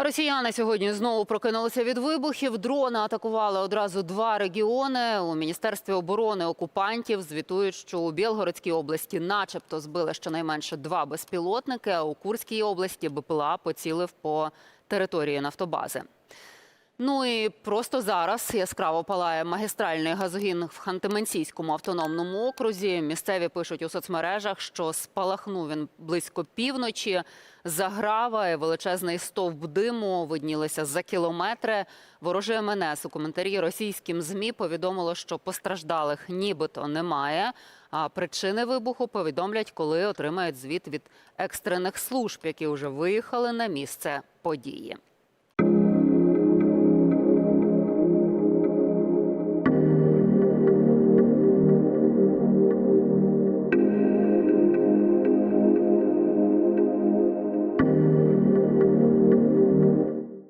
Росіяни сьогодні знову прокинулися від вибухів. Дрони атакували одразу два регіони. У міністерстві оборони окупантів звітують, що у Білгородській області, начебто, збили щонайменше два безпілотники. А у Курській області БПЛА поцілив по території нафтобази. Ну і просто зараз яскраво палає магістральний газогін в Ханти-Мансійському автономному окрузі. Місцеві пишуть у соцмережах, що спалахнув він близько півночі. Заграва і величезний стовп диму виднілися за кілометри. Вороже МНС у коментарі російським змі повідомило, що постраждалих нібито немає. А причини вибуху повідомлять, коли отримають звіт від екстрених служб, які вже виїхали на місце події.